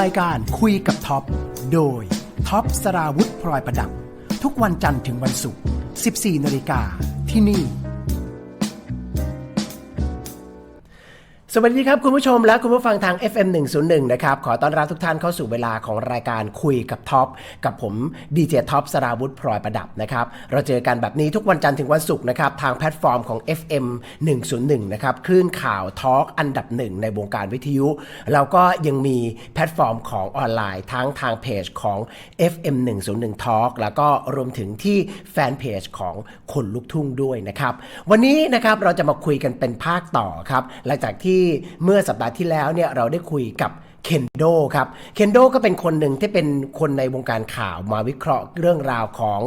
รายการคุยกับท็อป โดยท็อปสราวุธพลอยประดับ ทุกวันจันทร์ถึงวันศุกร์ 14 นาฬิกาที่นี่ สวัสดีครับ คุณผู้ชมและคุณผู้ฟังทาง FM 101 นะครับ ขอต้อนรับทุกท่านเข้าสู่เวลาของรายการคุยกับท็อป กับผมดีเจท็อปสราวุธพลอยประดับนะครับ เราเจอกันแบบนี้ทุกวันจันทร์ถึงวันศุกร์นะครับ ทางแพลตฟอร์มของ FM 101 นะครับ คลื่นข่าวทอล์กอันดับหนึ่งในวงการวิทยุ แล้วก็ยังมีแพลตฟอร์มของออนไลน์ ทั้งทางเพจของ FM 101 Talk แล้วก็รวมถึงที่แฟนเพจของคนลุกทุ่งด้วยนะครับ วันนี้นะครับเราจะมาคุยกันเป็นภาคต่อครับ หลังจากที่เมื่อสัปดาห์ที่แล้วเนี่ยเราได้คุยกับเคนโดครับ เคนโดก็เป็นคนหนึ่งที่เป็นคนในวงการข่าวมาวิเคราะห์เรื่องราวของ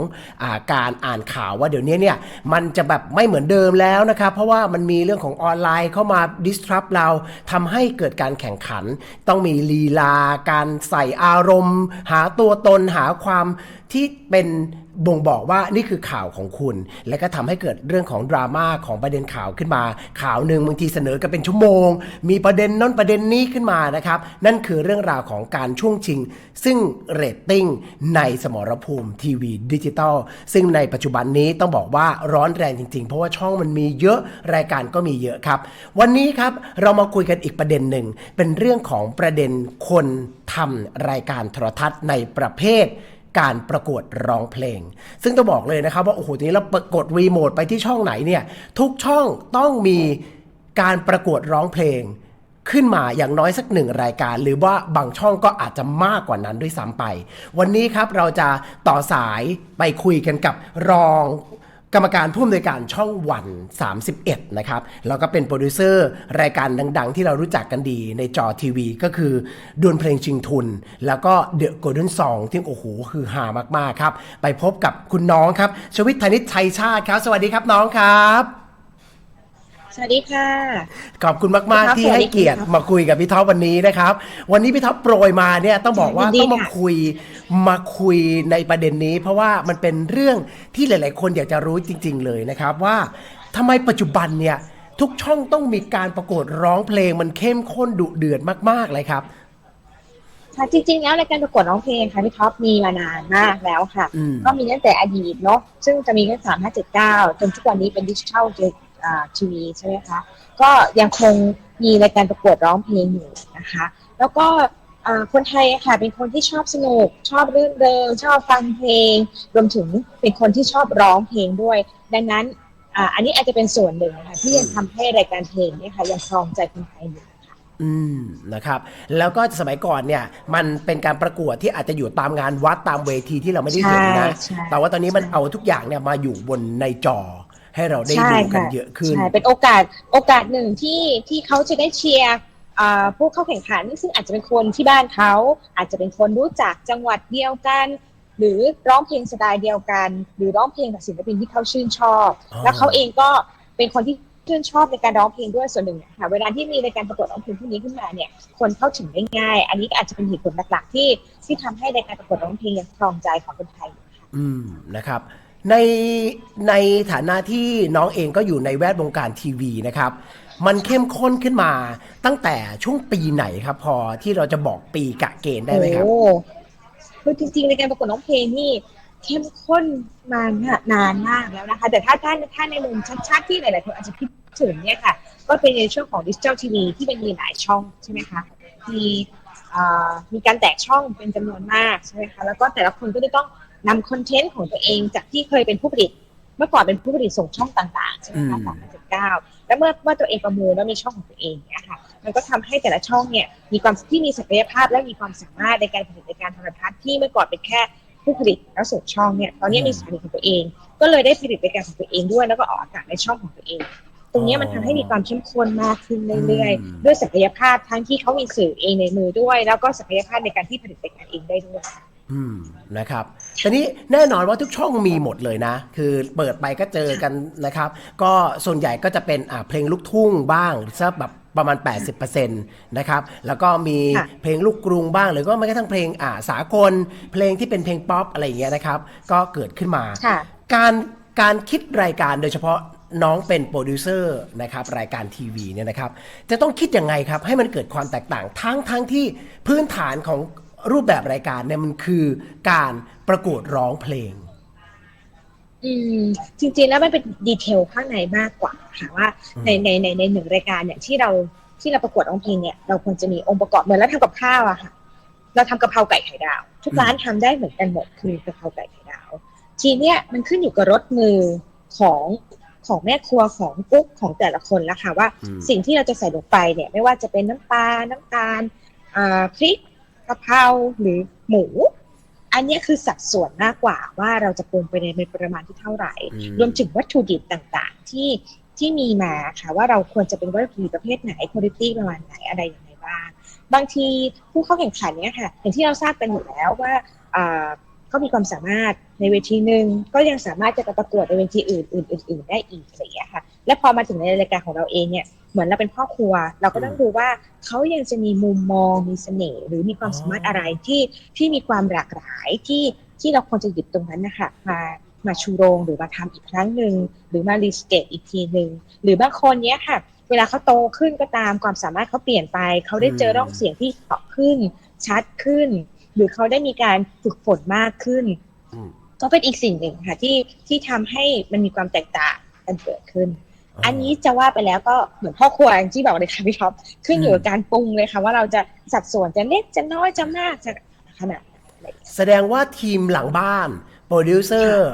อาการอ่านข่าวว่าเดี๋ยวนี้เนี่ยมันจะแบบไม่เหมือนเดิมแล้วนะครับ เพราะว่ามันมีเรื่องของออนไลน์เข้ามา disrupt เราทำให้เกิดการแข่งขัน ต้องมีลีลา การใส่อารมณ์ หาตัวตนหาความที่เป็น บ่งบอกว่านี่คือข่าวของคุณ และก็ทำให้เกิดเรื่องของดราม่าของประเด็นข่าวขึ้นมา ข่าวหนึ่งบางทีเสนอกันเป็นชั่วโมง มีประเด็นนั้นประเด็นนี้ขึ้นมานะครับ นั่นคือเรื่องราวของการช่วงชิง ซึ่งเรตติ้งในสมรภูมิทีวีดิจิตอลซึ่งในปัจจุบันนี้ต้องบอกว่าร้อนแรงจริง ๆ เพราะว่าช่องมันมีเยอะรายการก็มีเยอะครับ วันนี้ครับเรามาคุยกันอีกประเด็นหนึ่งเป็นเรื่องของประเด็นคนทำรายการโทรทัศน์ในประเภท การประกวดร้องเพลง ซึ่งต้องบอกเลยนะครับว่าโอ้โหทีนี้เรากดรีโมทไปที่ช่องไหนเนี่ยทุกช่องต้องมีการประกวดร้องเพลงขึ้นมาอย่างน้อยสักหนึ่งรายการ หรือว่าบางช่องก็อาจจะมากกว่านั้นด้วยซ้ำไป วันนี้ครับเราจะต่อสายไปคุยกันกับรอง กรรมการผู้อำนวยการช่องวัน 31 นะครับ แล้วก็เป็นโปรดิวเซอร์รายการดัง ๆ ที่เรารู้จักกันดีในจอทีวี ก็คือดวลเพลงชิงทุน แล้วก็เดอะโกลเด้นซองที่โอ้โหคือหามาก ๆ ครับ ไปพบกับคุณน้องครับ ชวิตธนิชชัยชาติครับ สวัสดีครับน้องครับ สวัสดีค่ะ ขอบคุณมากครับๆที่ให้เกียรติสวัสดีครับมาคุยกับพี่ท็อปวันนี้นะครับ วันนี้พี่ท็อปโปรยมาเนี่ยต้องบอกว่ายินดีต้องมาค่ะคุยมาคุยในประเด็นนี้ เพราะว่ามันเป็นเรื่องที่หลาย ๆ คนอยากจะรู้จริง ๆ เลยนะครับว่าทำไมปัจจุบันเนี่ยทุกช่องต้องมีการประกวดร้องเพลงมันเข้มข้นดุเดือดมาก ๆ เลยครับค่ะจริงๆแล้วรายการประกวดร้องเพลงค่ะพี่ท็อปมีมานานมากแล้วค่ะอืมก็มีตั้งแต่อดีตเนาะซึ่งจะมีแค่สามห้าเจ็ดเก้าจนทุกวันนี้เป็นดิจิทัล ทีวีใช่ไหมคะก็ยังคงมีรายการประกวดร้องเพลงอยู่นะคะ แล้วก็อ่าคนไทยอะค่ะเป็นคนที่ชอบสนุก ชอบรื่นเริงชอบฟังเพลง รวมถึงเป็นคนที่ชอบร้องเพลงด้วย ดังนั้นอ่าอันนี้อาจจะเป็นส่วนหนึ่งนะคะที่ยังทำให้รายการเพลงเนี่ยค่ะยังครองใจคนไทยอยู่อืมนะครับ แล้วก็สมัยก่อนเนี่ย มันเป็นการประกวดที่อาจจะอยู่ตามงานวัดตามเวทีที่เราไม่ได้เห็นนะใช่ใช่แต่ว่าตอนนี้มันเอาทุกอย่างเนี่ยมาอยู่บนในจอ ให้เราได้ดูกันเยอะขึ้น ใช่ เป็นโอกาสโอกาสหนึ่งที่ที่เขาจะได้เชียร์อ่าผู้เข้าแข่งขัน ซึ่งอาจจะเป็นคนที่บ้านเขา อาจจะเป็นคนรู้จักจังหวัดเดียวกัน หรือร้องเพลงสไตล์เดียวกัน หรือร้องเพลงกับศิลปินที่เขาชื่นชอบอ๋อแล้วเขาเองก็เป็นคนที่ชื่นชอบในการร้องเพลงด้วยส่วนหนึ่งเนี่ยค่ะเวลาที่มีรายการประกวดร้องเพลงพวกนี้ขึ้นมาเนี่ย คนเข้าถึงได้ง่าย อันนี้ก็อาจจะเป็นเหตุผลหลักๆที่ที่ทำให้รายการประกวดร้องเพลงยังครองใจของคนไทยอยู่ค่ะอืมนะครับ ในในฐานะที่น้องเองก็อยู่ในแวดวงการทีวีนะครับ มันเข้มข้นขึ้นมาตั้งแต่ช่วงปีไหนครับ พอที่เราจะบอกปีกะเกณฑ์ได้ไหมครับโอ้คือจริงๆในการประกวดร้องเพลงนี่เข้มข้นมานานมากแล้วนะคะ แต่ถ้าถ้าถ้าในมุมชัดๆที่หลายๆคนอาจจะคิดถึงเนี่ยค่ะ ก็เป็นในช่วงของดิจิ t a ลทีวีที่มันมีหลายช่องใช่ไหมคะมีมีการแตกช่องเป็นจำนวนมากใช่ไหมคะแล้วก็แต่ละคนก็จะต้อง นำคอนเทนต์ของตัวเองจากที่เคยเป็นผู้ผลิต เมื่อก่อนเป็นผู้ผลิตส่งช่องต่างๆใช่ไหมคะอืมสามจุดเก้าแล้วเมื่อเมื่อตัวเองประมูลแล้วมีช่องของตัวเองเนี่ยค่ะ มันก็ทำให้แต่ละช่องเนี่ยมีความที่มีศักยภาพและมีความสามารถในการผลิตรายการโทรทัศน์ที่เมื่อก่อนเป็นแค่ผู้ผลิตแล้วส่งช่องเนี่ย ตอนนี้มีสถานีของตัวเอง ก็เลยได้ผลิตรายการของตัวเองด้วย แล้วก็ออกอากาศในช่องของตัวเอง ตรงเนี้ยมันทำให้มีความเข้มข้นมากขึ้นเรื่อยอืมๆด้วยศักยภาพทั้งที่เขามีสื่อเองในมือด้วย แล้วก็ศักยภาพในการที่ผลิตรายการเองได้ด้วย อืมนะครับทีนี้แน่นอนว่าทุกช่องมีหมดเลยนะ คือเปิดไปก็เจอกันนะครับ ก็ส่วนใหญ่ก็จะเป็นอ่าเพลงลูกทุ่งบ้างสักแบบประมาณ 80%นะครับ แล้วก็มีค่ะเพลงลูกกรุงบ้าง หรือก็แม้กระทั่งเพลงอ่าสากล เพลงที่เป็นเพลงป๊อปอะไรอย่างเงี้ยนะครับ ก็เกิดขึ้นมาค่ะการการคิดรายการโดยเฉพาะน้องเป็นโปรดิวเซอร์นะครับรายการทีวีเนี่ยนะครับ จะต้องคิดยังไงครับ ให้มันเกิดความแตกต่างทั้งทั้งที่พื้นฐานของ รูปแบบรายการเนี่ยมันคือการประกวดร้องเพลง อืมจริงๆแล้วมันเป็นดีเทลข้างในมากกว่าค่ะว่าในในในในหนึ่งรายการเนี่ยที่เราที่เราประกวดร้องเพลงเนี่ยเราควรจะมีองค์ประกอบเหมือนเราทำกับข้าวอะค่ะ เราทำกะเพราไก่ไข่ดาว ทุกร้านทำได้เหมือนกันหมดคือกะเพราไก่ไข่ดาว ทีเนี้ยมันขึ้นอยู่กับรสมือของของแม่ครัวของกุ๊กของแต่ละคนแล้วค่ะว่า อืม สิ่งที่เราจะใส่ลงไปเนี่ย ไม่ว่าจะเป็นน้ำปลาน้ำตาลอ่าพริก กะเพราหรือหมู อันเนี้ยคือสัดส่วนมากกว่าว่าเราจะปรุงไปในปริมาณที่เท่าไหร่อืมรวมถึงวัตถุดิบต่างๆ ที่ที่มีมาค่ะว่าเราควรจะเป็นวัตถุดิบประเภทไหนคุณภาพประมาณไหนอะไรอย่างไรบ้าง บางทีผู้เข้าแข่งขันเนี่ยค่ะอย่างที่เราทราบกันอยู่แล้วว่าอ่าเขามีความสามารถในเวทีหนึ่งก็ยังสามารถจะไปประกวดในเวทีอื่น ๆ อื่น ๆ ได้อีกอะไรอย่างเงี้ยค่ะ และพอมาถึงในรายการของเราเองเนี่ยเหมือนเราเป็นพ่อครัว เราก็ต้องดูว่าเขายังจะมีมุมมองมีเสน่ห์หรือมีความสามารถอะไรที่ที่มีความหลากหลายที่ที่เราควรจะหยิบตรงนั้นนะคะมามาชูโรงหรือมาทำอีกครั้งหนึ่งหรือมารีสเกตอีกทีหนึ่งหรือบางคนเนี้ยค่ะ เวลาเขาโตขึ้นก็ตามความสามารถเขาเปลี่ยนไป เขาได้เจอร่องเสียงที่เกาะขึ้น ชัดขึ้น หรือเขาได้มีการฝึกฝนมากขึ้นอืมก็เป็นอีกสิ่งหนึ่งค่ะที่ที่ทำให้มันมีความแตกต่างกันเกิดขึ้น อันนี้จะว่าไปแล้วก็เหมือนพ่อครัวอย่างที่บอกเลยค่ะพี่ท็อปขึ้นอยู่กับการปรุงเลยค่ะ ว่าเราจะสัดส่วนจะเล็กจะน้อยจะมากจะขนาดไหนอะไรอย่างเงี้ยแสดงว่าทีมหลังบ้านโปรดิวเซอร์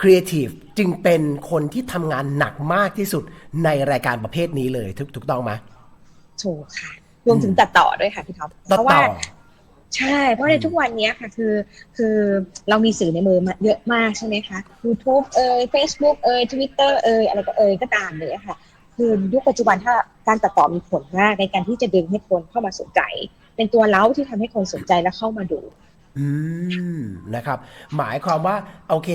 ครีเอทีฟจึงเป็นคนที่ทำงานหนักมากที่สุดในรายการประเภทนี้เลยถูกถูกต้องไหมถูกค่ะรวมถึงตัดต่อด้วยค่ะพี่ท็อปตัดเพราะต่ว่าอ ใช่ เพราะในทุกวันนี้ค่ะคือคือเรามีสื่อในมือมาเยอะมากใช่ไหมคะ YouTube เอ่ย Facebook เอ่ย Twitter เอ่ยอะไรก็เอ่ยก็ตามเลยอะค่ะ คือยุคปัจจุบันถ้าการตัดต่อมีผลมากในการที่จะดึงให้คนเข้ามาสนใจ เป็นตัวเล้าที่ทำให้คนสนใจและเข้ามาดูอืม นะครับ หมายความว่าโอเค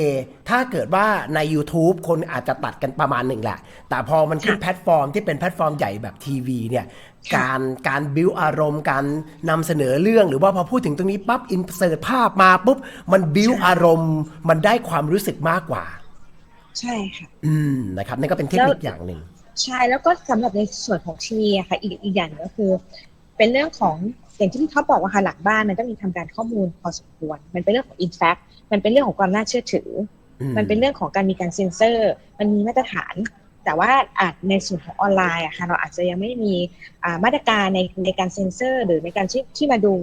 ถ้าเกิดว่าใน YouTube คนอาจจะตัดกันประมาณหนึ่งแหละ แต่พอมันขึ้นค่ะแพลตฟอร์มที่เป็นแพลตฟอร์มใหญ่แบบทีวีเนี่ยค่ะการการบิวอารมณ์ การนำเสนอเรื่องหรือว่าพอพูดถึงตรงนี้ปั๊บอินเสิร์ตภาพมาปุ๊บ มันบิวอารมณ์ มันได้ความรู้สึกมากกว่า ใช่ค่ะ อืมนะครับนั่นก็เป็นเทคนิคอย่างหนึ่งใช่แล้วก็สำหรับในส่วนของทีวีอะค่ะ อีกอีกอย่างหนึ่งก็คือ เป็นเรื่องของ อย่างที่พี่ท็อปบอกว่าค่ะหลังบ้านมันต้องมีทำการข้อมูลพอสมควร มันเป็นเรื่องของอินแฟกมันเป็นเรื่องของความน่าเชื่อถืออืมมันเป็นเรื่องของการมีการเซ็นเซอร์ มันมีมาตรฐาน แต่ว่าอาจในส่วนของออนไลน์อะค่ะเราอาจจะยังไม่มีอ่ามาตรการในในการเซ็นเซอร์ หรือในการที่ที่มาดู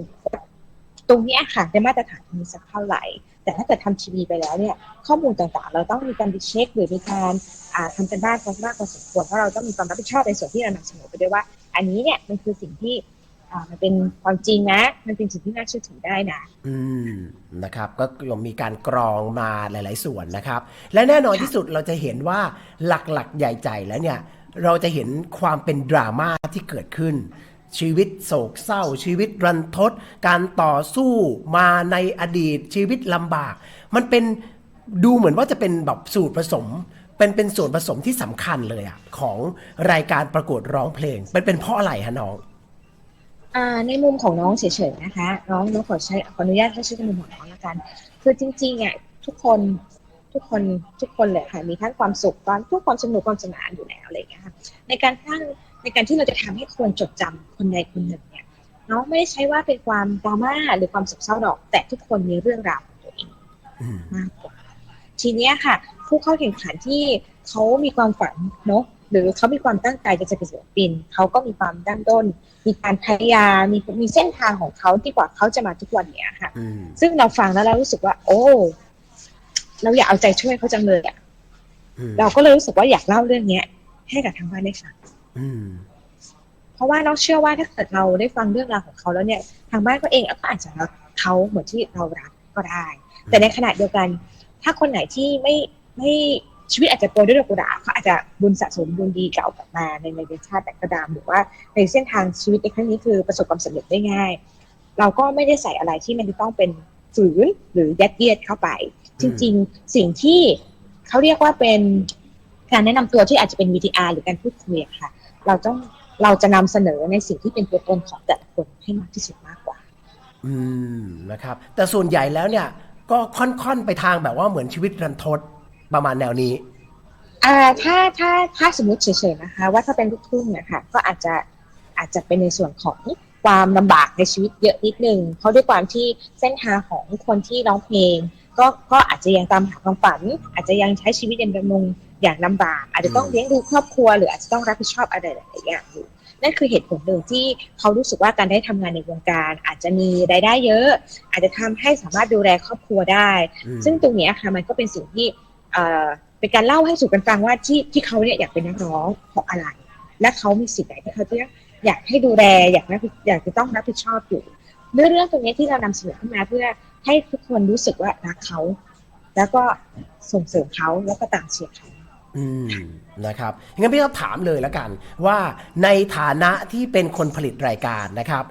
ตรงเนี้ยค่ะในมาตรฐานมีสักเท่าไหร่ แต่ถ้าเกิดทำทีวีไปแล้วเนี่ยข้อมูลต่างๆ เราต้องมีการไปเช็คหรือมีการอ่าทำกันบ้านกันมากพอสมควรเพราะเราต้องมีความรับผิดชอบในส่วนที่เรานำเสนอไปด้วยว่า อันนี้เนี่ยมันคือสิ่งที่ อ่ามันเป็นความจริงนะ มันเป็นสิ่งที่น่าเชื่อถือได้นะ อืมนะครับ ก็มีการกรองมาหลาย ๆ ส่วนนะครับ และแน่นอนที่สุดเราจะเห็นว่าหลักๆ ใหญ่ใจแล้วเนี่ย เราจะเห็นความเป็นดราม่าที่เกิดขึ้น ชีวิตโศกเศร้า ชีวิตรันทด การต่อสู้มาในอดีต ชีวิตลำบาก มันเป็นดูเหมือนว่าจะเป็นแบบสูตรผสมเป็นเป็นส่วนผสมที่สำคัญเลยอะของรายการประกวดร้องเพลงเป็นเป็นเพราะอะไรฮะน้อง อ่าในมุมของน้องเฉยๆนะคะ น้องน้องขอใช้ขออนุญาตให้ชื่อในมุมของน้องละกัน คือจริงๆอะทุกคนทุกคนทุกคนเลยค่ะมีทั้งความสุขความทุกข์ความสนุกความสนานอยู่แล้วอะไรอย่างเงี้ยค่ะในการสร้างในการที่เราจะทำให้คนจดจำคนใดคนหนึ่งเนี่ยน้องไม่ได้ใช้ว่าเป็นความดราม่าหรือความสุขเศร้าดอก แต่ทุกคนมีเรื่องราวของตัวเองอืมมากกว่าทีเนี้ยค่ะ ผู้เข้าแข่งขันที่เขามีความฝันเนาะ หรือเขามีความตั้งใจจะจะเป็นศิลปินเขาก็มีความดั้นด้น มีการพยายามมีมีเส้นทางของเขาที่กว่าเขาจะมาทุกวันเนี้ยค่ะอืมซึ่งเราฟังแล้วเรารู้สึกว่า โอ้ เราอยากเอาใจช่วยเขาจังเลยอะอืมเราก็เลยรู้สึกว่าอยากเล่าเรื่องเนี้ย ให้กับทางบ้านได้ฟังอืมเพราะว่าน้องเชื่อว่าถ้าเกิดเราได้ฟังเรื่องราวของเขาแล้วเนี่ย ทางบ้านก็เองก็อาจจะรักเขาเหมือนที่เรารักก็ได้ แต่ในขณะเดียวกัน ถ้าคนไหนที่ไม่ไม่ ชีวิตอาจจะโปรยด้วยดอกกุหลาบเขาอาจจะบุญสะสมบุญดีเก่ากลับมาในในชาติแต่กระดามหรือว่าในเส้นทางชีวิตในครั้งนี้คือประสบความสำเร็จได้ง่าย เราก็ไม่ได้ใส่อะไรที่มันจะต้องเป็นฝืนหรือยัดเยียดเข้าไป จริง ๆ สิ่งที่เขาเรียกว่าเป็นการแนะนำตัวที่อาจจะเป็น VTR หรือการพูดคุยค่ะ เราต้องเราจะนำเสนอในสิ่งที่เป็นตัวตนของแต่ละคนให้มากที่สุดมากกว่า อืมนะครับ แต่ส่วนใหญ่แล้วเนี่ย ก็ค่อนๆไปทางแบบว่าเหมือนชีวิตรันทด ประมาณแนวนี้อ่าถ้าถ้าถ้าสมมติเฉยๆนะคะ ว่าถ้าเป็นลูกทุ่งนะคะก็อาจจะอาจจะเป็นในส่วนของความลำบากในชีวิตเยอะนิดนึง เพราะด้วยความที่เส้นทางของคนที่ร้องเพลง ก็ก็อาจจะยังตามหาความฝัน อาจจะยังใช้ชีวิตยังดำรงอย่างลำบาก อาจจะต้องอืมเลี้ยงดูครอบครัว หรืออาจจะต้องรับผิดชอบอะไรหลายๆอย่างอยู่นั่นคือเหตุผลหนึ่งที่เขารู้สึกว่าการได้ทำงานในวงการ อาจจะมีรายได้เยอะ อาจจะทำให้สามารถดูแลครอบครัวได้อืมซึ่งตรงเนี้ยค่ะมันก็เป็นสิ่งที่ เป็นการเล่าให้สู่กันฟังว่าที่ที่เขาเนี่ยอยากเป็นนักร้องเพราะอะไร และเขามีสิทธิ์ไหนที่เขาจะอยากให้ดูแลอยากรับอยากจะต้องรับผิดชอบอยู่เรื่องเรื่องตรงนี้ที่เรานำเสนอขึ้นมาเพื่อให้ทุกคนรู้สึกว่ารักเขา แล้วก็ส่งเสริมเขาแล้วก็ตามเชียร์เขาอืมนะครับงั้นพี่ต้องถามเลยแล้วกัน ว่าในฐานะที่เป็นคนผลิตรายการนะครับ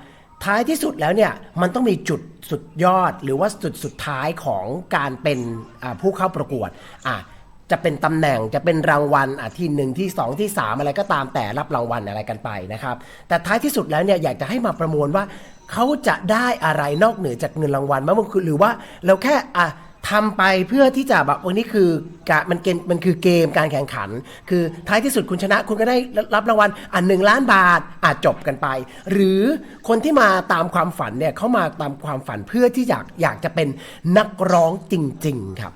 ท้ายที่สุดแล้วเนี่ยมันต้องมีจุดสุดยอดหรือว่าจุดสุดท้ายของการเป็นผู้เข้าประกวดอะจะเป็นตำแหน่งจะเป็นรางวัลอะที่หนึ่งที่สองที่สามอะไรก็ตามแต่รับรางวัลอะไรกันไปนะครับ แต่ท้ายที่สุดแล้วเนี่ยอยากจะให้มาประมวลว่าเขาจะได้อะไรนอกเหนือจากเงินรางวัลมั้งหรือว่าเราแค่อะ ทำไปเพื่อที่จะแบบวันนี้คือการมันเกมมันคือเกมการแข่งขัน คือท้ายที่สุดคุณชนะคุณก็ได้รับรางวัลอะหนึ่งล้านบาทอาจจบกันไป หรือคนที่มาตามความฝันเนี่ยเขามาตามความฝันเพื่อที่อยากอยากจะเป็นนักร้องจริง ๆ ครับ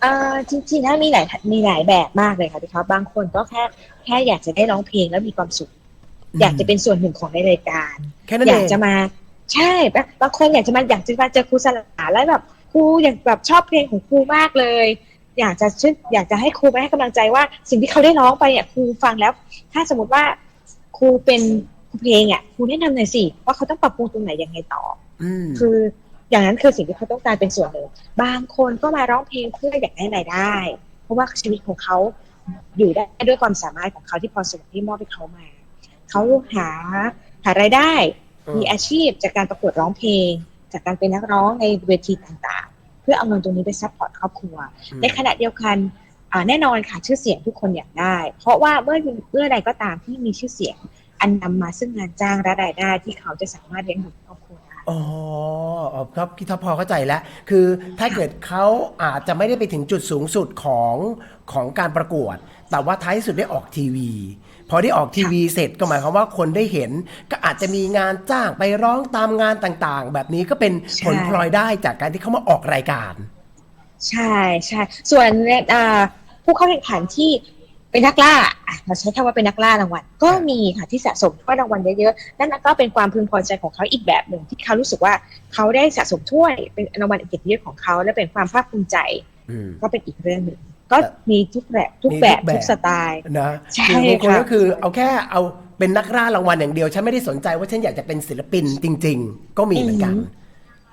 เอ่อจริงๆนะมีหลายมีหลายแบบมากเลยค่ะพี่ครับบางคนก็แค่แค่อยากจะได้ร้องเพลงแล้วมีความสุข อยากจะเป็นส่วนหนึ่งของในรายการแค่นั้นอเอยากงจะมาใช่บางบางคนอยากจะมาอยากจะมาเจอครูสลาแล้วแบบค รูอยากแบบชอบเพลงของครูมากเลย อยากจะชื่นอยากจะให้ครูไปให้กำลังใจว่า สิ่งที่เขาได้ร้องไปเนี่ยครูฟังแล้ว ถ้าสมมติว่าครูเป็นครูเพลงอะครูแนะนำหน่อยสิว่าเขาต้องปรับปรุงตรงไหนยังไงต่ออืมคืออย่างนั้นคือสิ่งที่เขาต้องการเป็นส่วนหนึ่งบางคนก็มาร้องเพลงเพื่ออยากได้รายได้ เพราะว่าชีวิตของเขาอยู่ได้ด้วยความสามารถของเขาที่พรสวรรค์ที่มอบให้เขามา เขาหาหารายได้อืมมีอาชีพจากการประกวดร้องเพลง จากการเป็นนักร้องในเวทีต่างๆ เพื่อเอาเงินตรงนี้ไปซัพพอร์ตครอบครัว ในขณะเดียวกันอ่าแน่นอนค่ะชื่อเสียงทุกคนอยากได้ เพราะว่าเมื่อเมื่อใดก็ตามที่มีชื่อเสียง อันนำมาซึ่งงานจ้างและรายได้ที่เขาจะสามารถเลี้ยงดูครอบครัวได้อ๋ออ๋อครับพี่ท็อปพอเข้าใจแล้ว คือถ้าเกิดเขาอาจจะไม่ได้ไปถึงจุดสูงสุดของของการประกวด แต่ว่าท้ายที่สุดได้ออกทีวี พอได้ออกทีวีเสร็จก็หมายความว่าคนได้เห็น ก็อาจจะมีงานจ้างไปร้องตามงานต่างๆ แบบนี้ก็เป็นใช่ผลพลอยได้จากการที่เขามาออกรายการ ใช่ใช่ส่วนอ่าผู้เข้าแข่งขันที่เป็นนักล่าอะเราใช้คำว่าเป็นนักล่ารางวัลก็มีค่ะที่สะสมถ้วยรางวัลเยอะๆนั่นก็เป็นความพึงพอใจของเขาอีกแบบหนึ่งที่เขารู้สึกว่าเขาได้สะสมถ้วยเป็นรางวัลเกียรติยศของเขาและเป็นความภาคภูมิใจอืมก็เป็นอีกเรื่องหนึ่ง ก็มีทุกแบบทุกมีแบทุบกแบบทุกสไตล์นะใช่คือบางคนค่ะก็คือเอาแค่เอาเป็นนักร่ารางวัลอย่างเดียว ฉันไม่ได้สนใจว่าฉันอยากจะเป็นศิลปินจริง ๆ ก็มีเหมือนกัน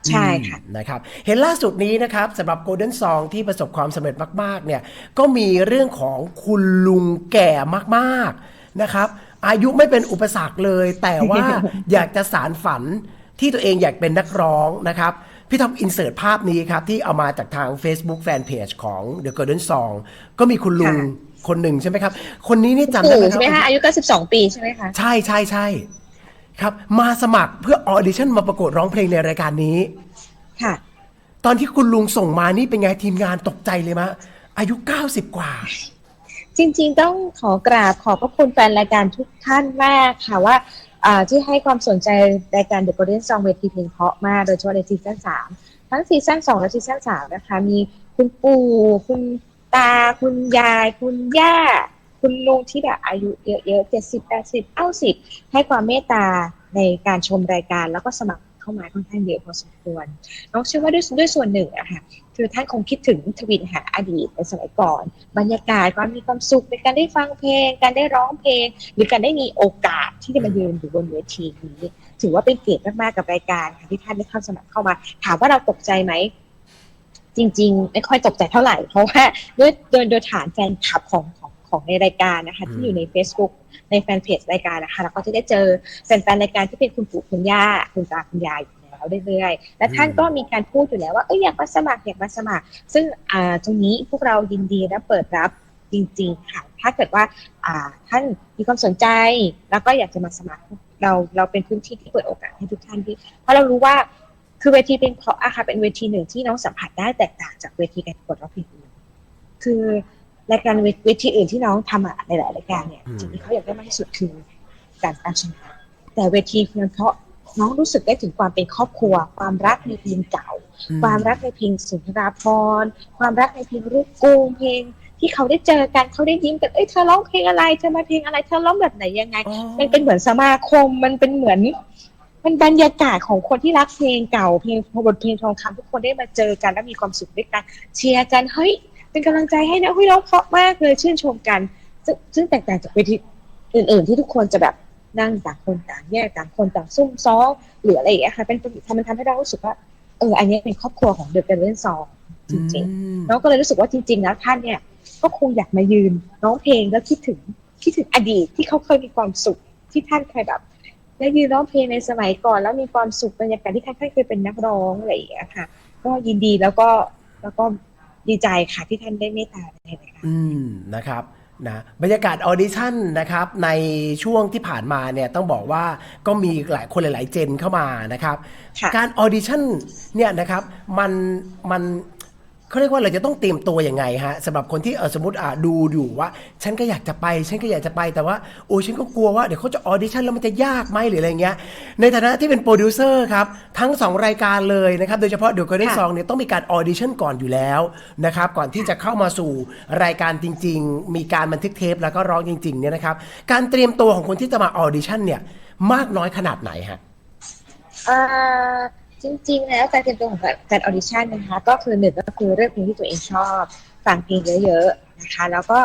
ใช่ค่ะอืมนะครับ เห็นล่าสุดนี้นะครับสำหรับ Golden Song ที่ประสบความสำเร็จมาก ๆ เนี่ย ก็มีเรื่องของคุณลุงแก่มากๆนะครับ อายุไม่เป็นอุปสรรคเลย แต่ว่าอยากจะสารฝันที่ตัวเองอยากเป็นนักร้องนะครับ พี่ท็อปอินเสิร์ตภาพนี้ครับ ที่เอามาจากทาง Facebook Fanpage ของ The Golden Song ก็มีคุณลุงค่ะคนหนึ่งใช่ไหมครับ คนนี้นี่จำได้ปู่ไหมคใช่ไหมรัคะอายุก็สิบสองปีใช่ไหมคะ ใช่ใช่ใช่ครับ มาสมัครเพื่อออดิชั่นมาประกวดร้องเพลงในรายการนี้ค่ะ ตอนที่คุณลุงส่งมานี่เป็นไงทีมงานตกใจเลยมะ อายุ 90 กว่า จริง ๆ ต้องขอกราบขอบพระคุณแฟนรายการทุกท่านมากค่ะว่าอ่า ที่ให้ความสนใจรายการ The Golden Song เวทีเพลงเพาะมากโดยเฉพาะในซีซั่นสามทั้งซีซั่นสองและซีซั่นสามนะคะ มีคุณปู่คุณตา คุณยาย คุณย่า คุณลุงที่แบบอายุเยอะๆเจ็ดสิบแปดสิบเก้าสิบให้ความเมตตาในการชมรายการแล้วก็สมัครเข้ามาค่อนข้างเยอะพอสมควรน้องเชื่อว่าด้วยด้วยส่วนหนึ่งอะค่ะ คือท่านคงคิดถึงทวินหาอดีตในสมัยก่อน บรรยากาศความมีความสุขในการได้ฟังเพลง การได้ร้องเพลง หรือการได้มีโอกาสที่จะมายืนอยู่บนเวทีนี้ถือว่าเป็นเกียรติมากๆกับรายการค่ะที่ท่านได้เข้าสมัครเข้ามา ถามว่าเราตกใจไหมจริง ๆ ไม่ค่อยตกใจเท่าไหร่ เพราะว่าด้วยโดยโดยฐานแฟนคลับของของของในรายการนะคะ ที่อยู่ใน Facebook ในแฟนเพจรายการนะคะเราก็จะได้เจอแฟนๆรายการที่เป็นคุณปู่คุณย่าคุณตาคุณยาย อยู่แล้วเรื่อยๆ และท่านก็มีการพูดอยู่แล้วว่าเอ้ยอยากมาสมัครอยากมาสมัคร ซึ่งอ่าตรงนี้พวกเรายินดีและเปิดรับจริงๆค่ะ ถ้าเกิดว่าอ่าท่านมีความสนใจ แล้วก็อยากจะมาสมัครเราเราเป็นพื้นที่ที่เปิดโอกาสให้ทุกท่านที่เพราะเรารู้ว่าคือเวทีเป็นเพราะอะค่ะเป็นเวทีหนึ่งที่น้องสัมผัสได้แตกต่างจากเวทีการประกวดร้องเพลงอื่นคือรายการเวทีอื่นที่น้องทำอะหลายๆรายการเนี่ยอืมสิ่งที่เขาอยากได้มากที่สุดคือการการชนะแต่เวทีนั้นเพราะ น้องรู้สึกได้ถึงความเป็นครอบครัว ความรักในเพลงเก่า ความรักในเพลงสุนทราภรณ์ความรักในเพลงลูกกรุงเพลงที่เขาได้เจอกันเขาได้ยิ้มกันเอ้ยเธอร้องเพลงอะไรเธอมาเพลงอะไรเธอร้องแบบไหนยังไงอ๋อมันเป็นเหมือนสมาคมมันเป็นเหมือน มันบรรยากาศของคนที่รักเพลงเก่าเพลงบทเพลงทองคำทุกคนได้มาเจอกันแล้วมีความสุขด้วยกัน เชียร์กันเฮ้ยเป็นกำลังใจให้นะเฮ้ยร้องเพราะมากเลยชื่นชมกัน ซึ่งซึ่งแตกต่างจากเวทีอื่น ๆ ที่ทุกคนจะแบบ นั่งต่างคนต่างแยกต่างคนต่างซุ่มซ้อมหรืออะไรอย่างเงี้ยค่ะเป็นทำมันทำให้เรารู้สึกว่าเอออันนี้เป็นครอบครัวของเดอะเ r เ n นซองจริงอืมๆน้องก็เลยรู้สึกว่าจริง ๆ แล้วท่านเนี่ย ก็คงอยากมายืนร้องเพลงแล้วคิดถึงคิดถึงอดีตที่เขาเคยมีความสุขที่ท่านเคยแบบได้ยืนร้องเพลงในสมัยก่อน แล้วมีความสุขบรรยากาศที่ท่านเคยเป็นนักร้องอะไรอย่างเงี้ยค่ะ ก็ยินดีแล้วก็แล้วก็ดีใจค่ะที่ท่านได้เมตตาในรายการอืมนะครับ นะบรรยากาศออดิชั่นนะครับในช่วงที่ผ่านมาเนี่ยต้องบอกว่าก็มีหลายคนหลาย ๆ เจนเข้ามานะครับค่ะการออดิชั่นเนี่ยนะครับมันมัน เขาเรียกว่าเราจะต้องเตรียมตัวยังไงฮะสำหรับคนที่เออสมมติอะดูอยู่ว่า ฉันก็อยากจะไป ฉันก็อยากจะไปแต่ว่าโอ้ฉันก็กลัวว่าเดี๋ยวเขาจะออดิชั่นแล้วมันจะยากไหมหรืออะไรเงี้ยในฐานะที่เป็นโปรดิวเซอร์ครับทั้งสองรายการเลยนะครับโดยเฉพาะเดี๋ยวก็ได้ค่ะซองเนี่ยต้องมีการออดิชั่นก่อนอยู่แล้วนะครับก่อนที่จะเข้ามาสู่รายการจริง ๆ มีการบันทึกเทปแล้วก็ร้องจริงๆเนี่ยนะครับการเตรียมตัวของคนที่จะมาออดิชั่นเนี่ยมากน้อยขนาดไหนฮะอ่า จริง ๆ แล้วการเตรียมตัวของการการออดิชั่นนะคะ ก็คือหนึ่งก็คือเลือกเพลงที่ตัวเองชอบ ฟังเพลงเยอะๆนะคะ แล้วก็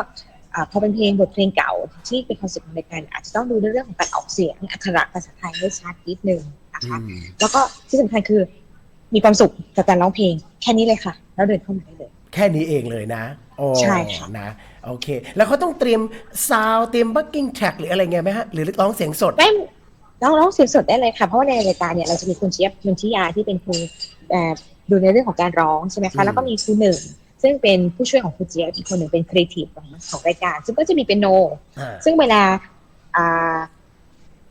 อ่าพอเป็นเพลงบทเพลงเก่าที่เป็นคอนเซ็ปต์ของรายการอาจจะต้องดูในเรื่องของการออกเสียงอักขระภาษาไทยให้ชัดนิดนึงนะคะ แล้วก็ที่สำคัญคือมีความสุขกับการร้องเพลงแค่นี้เลยค่ะ แล้วเดินเข้ามาได้เลยแค่นี้เองเลยนะโอ้ใช่ค่ะนะโอเค แล้วเขาต้องเตรียมซาวเตรียมบักกิ้งแทร็กหรืออะไรเงี้ยไหมฮะ หรือร้องเสียงสดได้ ร้องร้องเสียงสดได้เลยค่ะ เพราะว่าในรายการเนี่ยเราจะมีคุณเชียบคุณชิยาที่เป็นครูเอ่อดูในเรื่องของการร้องใช่ไหมอืคะมแล้วก็มีครูหนึ่งซึ่งเป็นผู้ช่วยของครูเจี๊ยบอีกคนหนึ่งเป็นครีเอทีฟของของรายการ ซึ่งก็จะมีเป็นโนอ่าซึ่งเวลาอ่า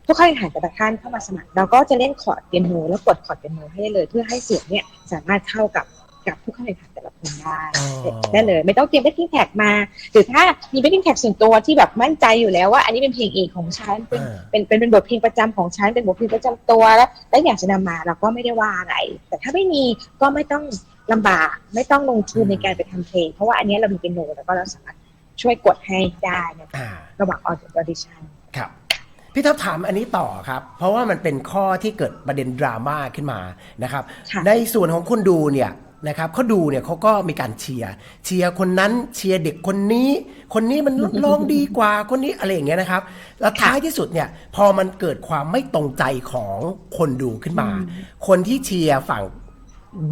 ผู้เข้าแข่งขันแต่ละท่านเข้ามาสมัคร เราก็จะเล่นคอร์ดเปียโนแล้วกดคอร์ดเปียโนให้ได้เลย เพื่อให้เสียงเนี่ยสามารถเข้ากับ กับผู้เข้าแข่งขันแต่ละคนได้อ๋อได้เลย ไม่ต้องเตรียมแบ็คกิ้งแท็กมา หรือถ้ามีแบ็คกิ้งแท็กส่วนตัวที่แบบมั่นใจอยู่แล้วว่าอันนี้เป็นเพลงเอกของฉันเป็นอ่าเป็นเป็นเป็นบทเพลงประจำของฉันเป็นบทเพลงประจำตัวแล้วแล้วอยากจะนำมาเราก็ไม่ได้ว่าอะไร แต่ถ้าไม่มีก็ไม่ต้องลำบากไม่ต้องลงทุนในการไปทำเพลง เพราะว่าอันนี้เรามีเป็นโนแล้วก็เราสามารถช่วยกดให้ได้ในอ่าระหว่างออดิชั่นครับพี่ท็อปถามอันนี้ต่อครับ เพราะว่ามันเป็นข้อที่เกิดประเด็นดราม่าขึ้นมานะครับค่ะในส่วนของคนดูเนี่ย นะครับเขาดูเนี่ยเขาก็มีการเชียร์เชียร์คนนั้นเชียร์เด็กคนนี้ คนนี้มันร้องดีกว่าคนนี้อะไรอย่างเงี้ยนะครับ แล้วท้ายที่สุดเนี่ยพอมันเกิดความไม่ตรงใจของคนดูขึ้นมา คนที่เชียร์ฝั่ง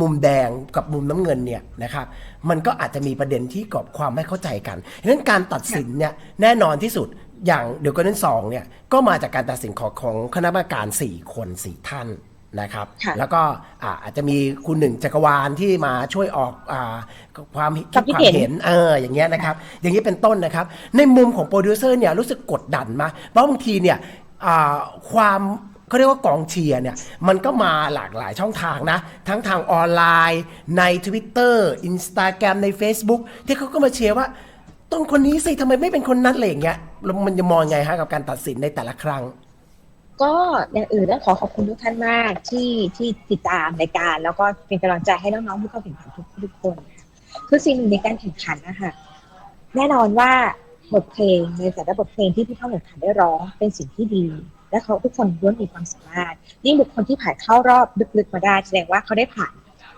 มุมแดงกับมุมน้ำเงินเนี่ยนะครับมันก็อาจจะมีประเด็นที่กอบความไม่เข้าใจกันดังนั้นการตัดสินเนี่ยแน่นอนที่สุดอย่างเดี๋ยวก็นั้นสองเนี่ยก็มาจากการตัดสินของของคณะกรรมการ 4 คน 4 ท่าน นะครับ ค่ะแล้วก็อ่าอาจจะมีคุณหนึ่งจักรวาลที่มาช่วยออกอาความความคิดเห็นเอออย่างเงี้ยนะครับ อย่างนี้เป็นต้นนะครับ ในมุมของโปรดิวเซอร์เนี่ยรู้สึกกดดันมากเพราะบางทีเนี่ยอ่าความเขาเรียกว่ากองเชียร์เนี่ยมันก็มาหลากหลายช่องทางนะ ทั้งทางออนไลน์ใน Twitter Instagram ใน Facebook ที่เขาก็มาเชียร์ว่า ต้องคนนี้สิทำไมไม่เป็นคนนั้นอะไรอย่างเงี้ยแล้วมันจะมองไงฮะกับการตัดสินในแต่ละครั้ง ก็อย่างอื่นต้องขอขอบคุณทุกท่านมากที่ที่ติดตามรายการ แล้วก็เป็นกำลังใจให้น้องๆผู้เข้าแข่งขันทุกทุกคนค่ะคือสิ่งหนึ่งในการแข่งขันนะคะแน่นอนว่าบทเพลงในแต่ละบทเพลงที่ผู้เข้าแข่งขันได้ร้องเป็นสิ่งที่ดี และเขาทุกคนล้วนมีความสามารถยิ่งบุคคลที่ผ่านเข้ารอบลึกๆมาได้แสดงว่าเขาได้ผ่าน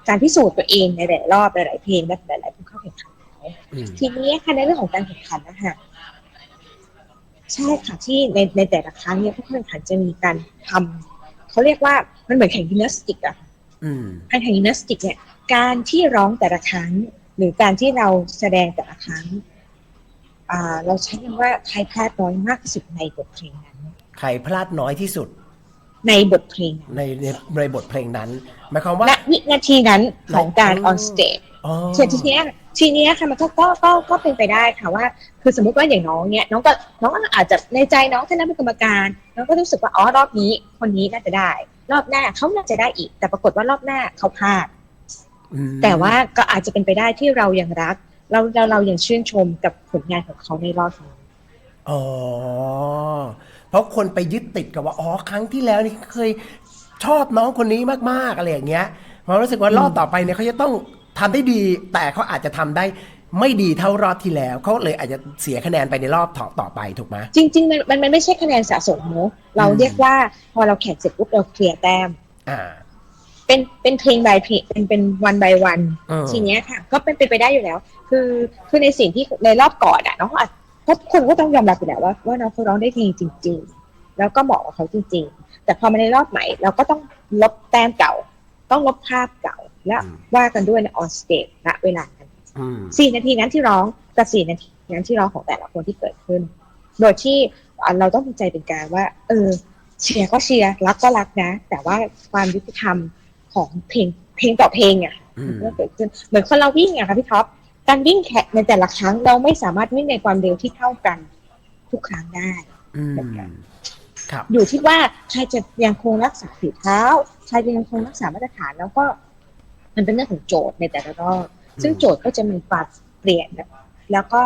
การพิสูจน์ตัวเองในหลายๆรอบหลายๆเพลงและหลายๆผู้เข้าแข่งขันแล้วอืมทีนี้ค่ะในเรื่องของการแข่งขันนะคะ ใช่ค่ะที่ในในแต่ละครั้งเนี่ยผู้เข้าแข่งขันจะมีการทำเขาเรียกว่ามันเหมือนแข่งยิมนาสติกอะอืมการแข่งยิมนาสติกเนี่ย การที่ร้องแต่ละครั้ง หรือการที่เราแสดงแต่ละครั้งอ่าเราใช้คำว่าใครพลาดน้อยมากที่สุดในบทเพลงนั้นใครพลาดน้อยที่สุด ในบทเพลงนั้นในในในบทเพลงนั้นหมายความว่าณวินาทีนั้นของการอืม on stage อ๋อทีทีเนี้ยทีเนี้ยค่ะมันก็ก็ก็ก็เป็นไปได้ค่ะว่า คือสมมุติว่าอย่างน้องเนี่ยน้องก็น้องอาจจะในใจน้องถ้านั่งเป็นกรรมการ น้องก็รู้สึกว่าอ๋อรอบนี้คนนี้น่าจะได้ รอบหน้าเขาน่าจะได้อีก แต่ปรากฏว่ารอบหน้าเขาพลาดอืมแต่ว่าก็อาจจะเป็นไปได้ที่เรายังรัก เราเราเรายังชื่นชมกับผลงานของเขาในรอบนี้อ๋อ เพราะคนไปยึดติดกับว่าอ๋อครั้งที่แล้วนี่เคยชอบน้องคนนี้มากๆอะไรอย่างเงี้ยเรารู้สึกว่ารอบต่อไปเนี่ยเขาจะต้องทำได้ดี แต่เขาอาจจะทำได้ไม่ดีเท่ารอบที่แล้วเขาเลยอาจจะเสียคะแนนไปในรอบต่อต่อไปถูกไหมจริง ๆ มันมันมันไม่ใช่คะแนนสะสมเนอะเราอืมเรียกว่าพอเราแข่งเสร็จปุ๊บเราเคลียร์แต้มอ่าเป็นเป็นเพลง by เพลงเป็นเป็นวัน by วันอืมทีเนี้ยค่ะ ก็เป็นเป็นไปได้อยู่แล้ว คือคือในสิ่งที่ในรอบก่อนอะน้องอาจเพ ราะคนก็ต้องยอมรับอยู่แล้วว่าว่าน้องเขาร้องได้ดีจริง ๆ แล้วก็เหมาะกับเขาจริง ๆ แต่พอมาในรอบใหม่เราก็ต้องลบแต้มเก่า ต้องลบภาพเก่าและอืมว่ากันด้วยในออนสเตจณเวลานั้นอืมสี่นาทีนั้นที่ร้องกับสี่นาทีนั้นที่ร้องของแต่ละคนที่เกิดขึ้น โดยที่อะเราต้องมีใจเป็นกลางว่า เออเชียร์ก็เชียร์รักก็รักนะ แต่ว่าความยุติธรรมของเพลงเพลงต่อเพลงอะอืมมันก็เกิดขึ้นเหมือนคนเราวิ่งอะค่ะพี่ท็อป การวิ่งแข่งในแต่ละครั้งเราไม่สามารถวิ่งในความเร็วที่เท่ากันทุกครั้งได้อืมเหมือนกันครับอยู่ที่ว่าใครจะยังคงรักษาฝีเท้าใครจะยังคงรักษามาตรฐานแล้วก็มันเป็นเรื่องของโจทย์ในแต่ละรอบซึ่งโจทย์ก็จะมีการเปลี่ยนนะแล้วก็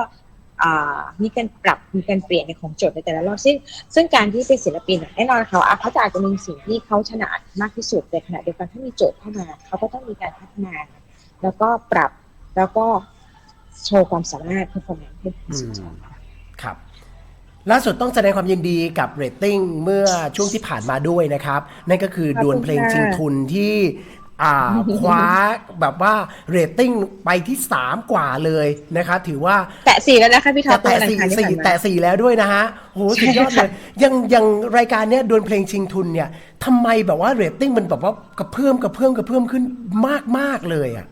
อ่ามีการปรับมีการเปลี่ยนในของโจทย์ในแต่ละรอบซึ่ง ซึ่งการที่เป็นศิลปินอะแน่นอนเขาอะเขาจะอาจจะมีสิ่งที่เขาถนัดมากที่สุดแต่ขณะเดียวกันถ้ามีโจทย์เข้ามา เขาก็ต้องมีการพัฒนา แล้วก็ปรับแล้วก็ โชว์ความสามารถ performance ให้ดีสุดอืมครับล่าสุดต้องแสดงความยินดีกับเรตติ้งเมื่อช่วงที่ผ่านมาด้วยนะครับ นั่นก็คือขอบคุณดวลเพลงค่ะชิงทุนที่อ่าคว้าแบบว่าเรตติ้งไปที่ 3 กว่าเลยนะครับถือว่าแตะสี่แล้วนะคะพี่ท็อปแต่วันอังสี่คารที่สี่ผ่านมาแต่สี่แล้วด้วยนะฮะโหสุดยอดเลยยังยังรายการเนี้ยดวลเพลงชิงทุนเนี่ยทำไมแบบว่าเรตติ้งมันแบบว่ากระเพิ่มกระเพิ่มกระเพิ่มขึ้นมากมากๆเลยอะ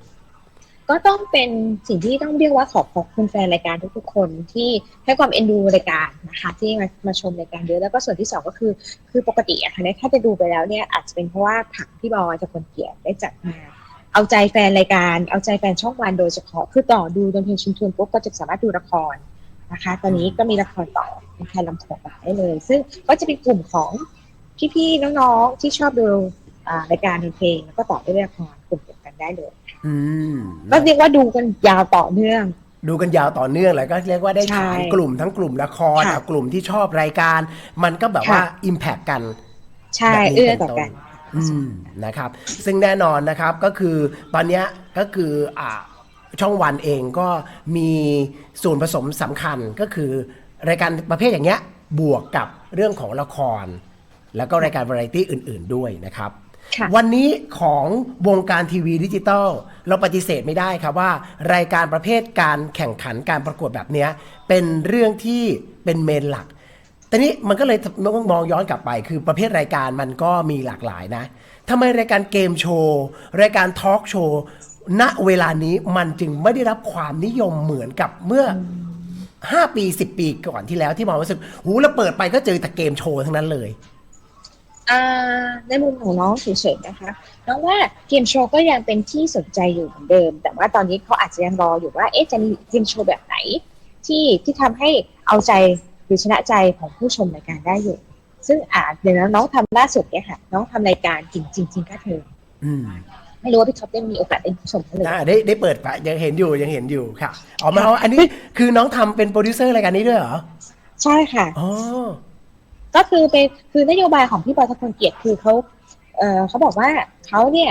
ก็ต้องเป็นสิ่งที่ต้องเรียกว่าขอบขอบคุณแฟนรายการทุกๆคนที่ให้ความเอ็นดูรายการนะคะ ที่มามาชมรายการเยอะแล้วก็ส่วนที่สองก็คือ คือปกติอะค่ะเนี่ยถ้าจะดูไปแล้วเนี่ยอาจจะเป็นเพราะว่าผังพี่บอยจะคนเกียรได้จัดมาเอาใจแฟนรายการเอาใจแฟนช่องวันโดยเฉพาะคือต่อดูดนเพลงชินทุนปุ๊บก็จะสามารถดูละครนะคะ ตอนนี้ก็มีละครต่อเป็นแค่ลำโพงได้เลย ซึ่งก็จะเป็นกลุ่มของพี่ๆน้องๆที่ชอบดูรายการดนเพลงแล้วก็ต่อด้วยละครกลุ่มเดียวกันได้เลย อืมก็เรียกว่าดูกันยาวต่อเนื่อง ดูกันยาวต่อเนื่องแล้วก็เรียกว่าได้ใช่ฐานกลุ่มทั้งกลุ่มละครค่ะกับกลุ่มที่ชอบรายการ มันก็แบบว่าค่ะอิมแพคกัน ใช่แบบนี้เอื้อเป็นต่อต้นกันอืมนะครับ ซึ่งแน่นอนนะครับก็คือตอนเนี้ยก็คืออ่าช่องวันเองก็มีส่วนผสมสำคัญก็คือ รายการประเภทอย่างเงี้ยบวกกับเรื่องของละคร แล้วก็รายการวาไรตี้อื่น ๆด้วยนะครับค่ะ วันนี้ของวงการทีวีดิจิตอลเราปฏิเสธไม่ได้ครับว่า รายการประเภทการแข่งขันการประกวดแบบนี้เป็นเรื่องที่เป็นเมนหลักแต่นี้มันก็เลยต้องมองย้อนกลับไป คือประเภทรายการมันก็มีหลากหลายนะทำไมรายการเกมโชว์รายการทอล์กโชว์ณเวลานี้มันจึงไม่ได้รับความนิยมเหมือนกับเมื่อ5ปี 10 ปีก่อนที่แล้วที่มองรู้สึกหูแล้วเปิดไปก็เจอแต่เกมโชว์ทั้งนั้นเลย ในมุมของน้องเฉยๆนะคะ น้องว่าเกมโชว์ก็ยังเป็นที่สนใจอยู่เหมือนเดิม แต่ว่าตอนนี้เขาอาจจะยังรออยู่ว่า เอ๊ะจะมีเกมโชว์แบบไหน ที่ที่ทำให้เอาใจหรือชนะใจของผู้ชมรายการได้อยู่ ซึ่งอาจเดี๋ยวนะน้องทำล่าสุดเนี่ยค่ะ น้องทำรายการจริงจริงจริงก็เธออืมไม่รู้ว่าพี่ท็อปได้มีโอกาสได้ชมเขาเลยอ่าได้ได้เปิดไปยังเห็นอยู่ยังเห็นอยู่ค่ะอ๋อมาเอาอันนี้คือน้องทำเป็นโปรดิวเซอร์รายการนี้ด้วยเหรอใช่ค่ะอ๋อ ก็คือเป็นคือนโยบายของพี่บอยทพลเกียรติคือเขาเอ่อเขาบอกว่าเขาเนี่ย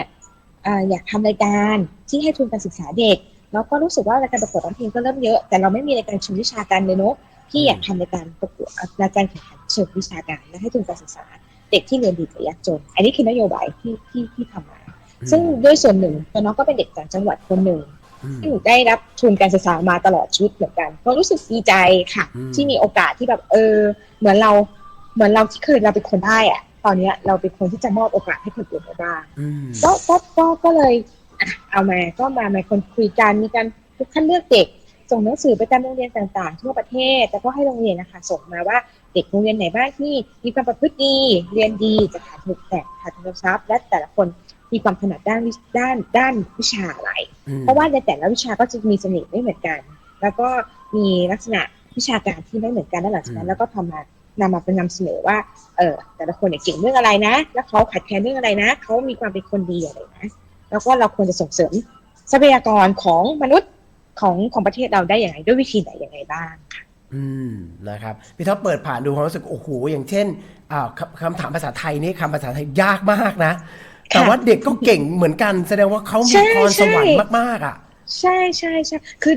เอ่ออยากทำรายการที่ให้ทุนการศึกษาเด็ก แล้วก็รู้สึกว่ารายการประกวดร้องเพลงก็เริ่มเยอะ แต่เราไม่มีรายการเชิงวิชาการเลยเนอะพี่อยากทำรายการประกวดรายการแข่งขันเชิงวิชาการและให้ทุนการศึกษา เด็กที่เรียนดีแต่ยากจน อันนี้คือนโยบายที่ที่ที่ทำมา ซึ่งด้วยส่วนหนึ่งตัวน้องก็เป็นเด็กต่างจังหวัดคนหนึ่งอืมซึ่งได้รับทุนการศึกษามาตลอดชีวิตเหมือนกันก็รู้สึกดีใจค่ะอืมที่มีโอกาสที่แบบเออ เหมือนเรา เหมือนเราที่เคยเราเป็นคนได้อะตอนเนี้ยเราเป็นคนที่จะมอบโอกาสให้คนอื่นได้บ้างอืมก็ก็ก็ก็เลยอะเอามาก็มามาคนคุยกันมีการคัดเลือกเด็ก ส่งหนังสือไปตามโรงเรียนต่างๆ ทั่วประเทศ แต่ก็ให้โรงเรียนนะคะส่งมาว่าเด็กโรงเรียนไหนบ้างที่มีความประพฤติดีเรียนดีจะขาดทุนแต่ขาดทุนทรัพย์ และแต่ละคนมีความถนัดด้านวิด้านด้านวิชาอะไรอืมเพราะว่าในแต่ละวิชาก็จะมีเสน่ห์ไม่เหมือนกัน แล้วก็มีลักษณะวิชาการที่ไม่เหมือนกันแล้วหลังจากนั้นแล้วก็ทำมา นำมาเป็นนำเสนอว่า เออแต่ละคนเนี่ยเก่งเรื่องอะไรนะ แล้วเขาขัดแคลนเรื่องอะไรนะเขามีความเป็นคนดีอะไรนะแล้วก็เราควรจะส่งเสริมทรัพยากรของมนุษย์ของของประเทศเราได้อย่างไรด้วยวิธีไหนอย่างไรบ้างอืมนะครับพี่ท็อปเปิดผ่านดูความรู้สึกโอ้โหอย่างเช่นอ่าคำคำถามภาษาไทยนี่คำภาษาไทยยากมากนะ แต่ว่าเด็กก็เก่งเหมือนกันแสดงว่าเขามีใช่พรสวรรค์ใช่มากๆอะ ใช่ใช่ใช่คือ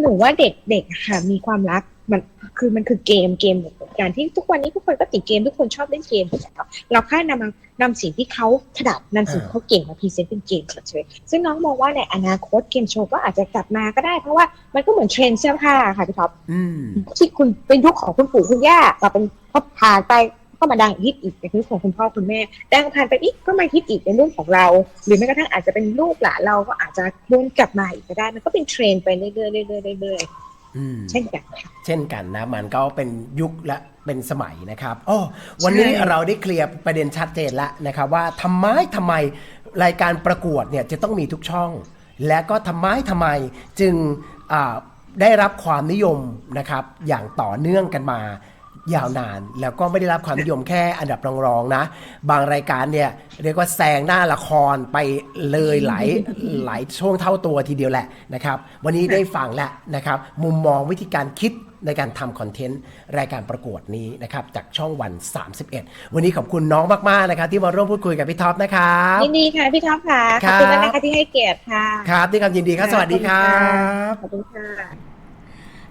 หนูว่าเด็กเด็กอะค่ะมีความรัก มันคือมันคือเกมเกมเหมือนกันที่ทุกวันนี้ทุกคนก็ติดเกมทุกคนชอบเล่นเกมอยู่แล้วเราแค่นำมานำสิ่งที่เขาถนัดนำสิ่งที่เขาเก่งมาพรีเซนต์เป็นเกมเฉยๆซึ่งน้องมองว่าในอนาคตเกมโชว์ก็อาจจะกลับมาก็ได้เพราะว่ามันก็เหมือนเทรนด์เสื้อผ้าค่ะพี่ท็อปอืมที่คุณเป็นยุคของคุณปู่คุณย่าก็เป็นก็ผ่านไปก็มาดังฮิตอีกในยุคของคุณพ่อคุณแม่ดังผ่านไปอีกก็มาฮิตอีกในรุ่นของเรา หรือแม้กระทั่งอาจจะเป็นลูกหลานเราก็อาจจะวนกลับมาอีกก็ได้ มันก็เป็นเทรนด์ไปเรื่อยๆเรื่อยๆเรื่อยอืมๆ เช่นกันค่ะเช่นกันนะ มันก็เป็นยุคและเป็นสมัยนะครับอ๋อวันนี้ใช่เราได้เคลียร์ประเด็นชัดเจนแล้วนะครับว่าทำไมทำไมรายการประกวดเนี่ยจะต้องมีทุกช่อง และก็ทำไมทำไมจึงอ่าได้รับความนิยมนะครับอย่างต่อเนื่องกันมา ยาวนาน แล้วก็ไม่ได้รับความนิยมแค่อันดับรองๆนะ บางรายการเนี่ยเรียกว่าแซงหน้าละครไปเลยหลายหลายช่วงเท่าตัวทีเดียวแหละนะครับ วันนี้ได้ฟังแล้วนะครับ มุมมองวิธีการคิดในการทำคอนเทนต์ รายการประกวดนี้นะครับ จากช่องวัน 31 วันนี้ขอบคุณน้องมาก ๆ นะครับ ที่มาร่วมพูดคุยกับพี่ท็อปนะครับยินดีค่ะ พี่ท็อปค่ะคขรัอบบคุณมากนะคะที่ให้เกียรติค่ะ ครับด้วยความยินดีครับ สวัสดีครับ ขอบคุณค่ะ